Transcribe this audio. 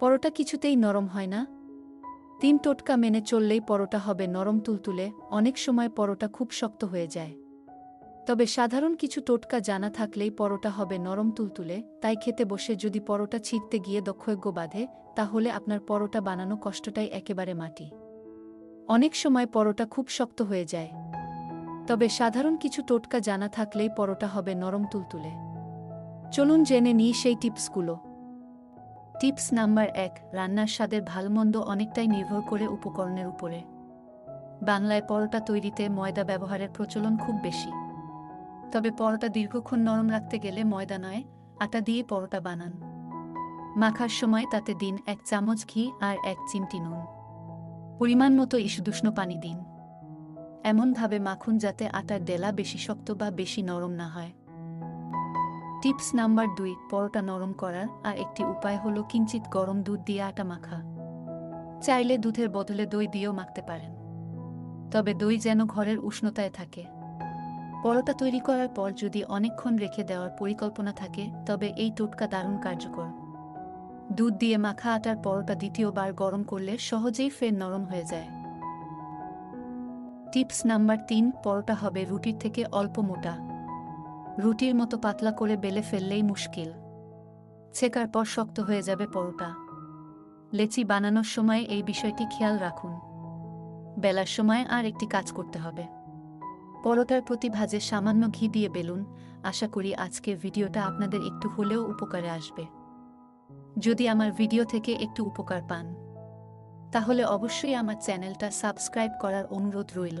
পরোটা কিছুতেই নরম হয় না। তিন টোটকা মেনে চললেই পরোটা হবে নরম তুলতুলে, অনেক সময় পরোটা খুব শক্ত হয়ে যায়। তবে সাধারণ কিছু টোটকা জানা থাকলেই পরোটা হবে নরম তুলতুলে, তাই খেতে বসে যদি পরোটা ছিঁড়তে গিয়ে দক্ষজ্ঞ বাঁধে তাহলে আপনার পরোটা বানানো কষ্টটাই একেবারে মাটি। অনেক সময় পরোটা খুব শক্ত হয়ে যায়। তবে সাধারণ কিছু টোটকা জানা থাকলেই পরোটা হবে নরম তুলতুলে। চলুন জেনে নিই সেই টিপসগুলো। টিপস নাম্বার এক, রান্নার স্বাদের ভালমন্দ অনেকটাই নির্ভর করে উপকরণের উপরে। বাংলায় পরোটা তৈরিতে ময়দা ব্যবহারের প্রচলন খুব বেশি। তবে পরোটা দীর্ঘক্ষণ নরম রাখতে গেলে ময়দা নয়, আটা দিয়ে পরোটা বানান। মাখার সময় তাতে দিন এক চামচ ঘি আর এক চিমটি নুন। পরিমাণ মতো ইসুদুষ্ণ পানি দিন। এমনভাবে মাখুন যাতে আটার ডেলা বেশি শক্ত বা বেশি নরম না হয়। টিপস নাম্বার দুই, পরোটা নরম করার, আর একটি উপায় হলো কিঞ্চিত গরম দুধ দিয়ে আটা মাখা। চাইলে দুধের বদলে দই দিয়েও মাখতে পারেন। তবে দই যেন ঘরের উষ্ণতায় থাকে। পরোটা তৈরি করার পর যদি অনেকক্ষণ রেখে দেওয়ার পরিকল্পনা থাকে, তবে এই টোটকা দারুণ কার্যকর। দুধ দিয়ে মাখা আটার পরোটা দ্বিতীয়বার গরম করলে সহজেই ফের নরম হয়ে যায়। টিপস নাম্বার তিন, পরোটা হবে রুটির থেকে অল্প মোটা। রুটির মতো পাতলা করে বেলে ফেললেই মুশকিল। ছেকার পর শক্ত হয়ে যাবে পরোটা। লেচি বানানোর সময় এই বিষয়টি খেয়াল রাখুন। বেলার সময় আর একটি কাজ করতে হবে। পরোটার প্রতি ভাজে সামান্য ঘি দিয়ে বেলুন। আশা করি আজকের ভিডিওটা আপনাদের একটু হলেও উপকারে আসবে। যদি আমার ভিডিও থেকে একটু উপকার পান, তাহলে অবশ্যই আমার চ্যানেলটা সাবস্ক্রাইব করার অনুরোধ রইল।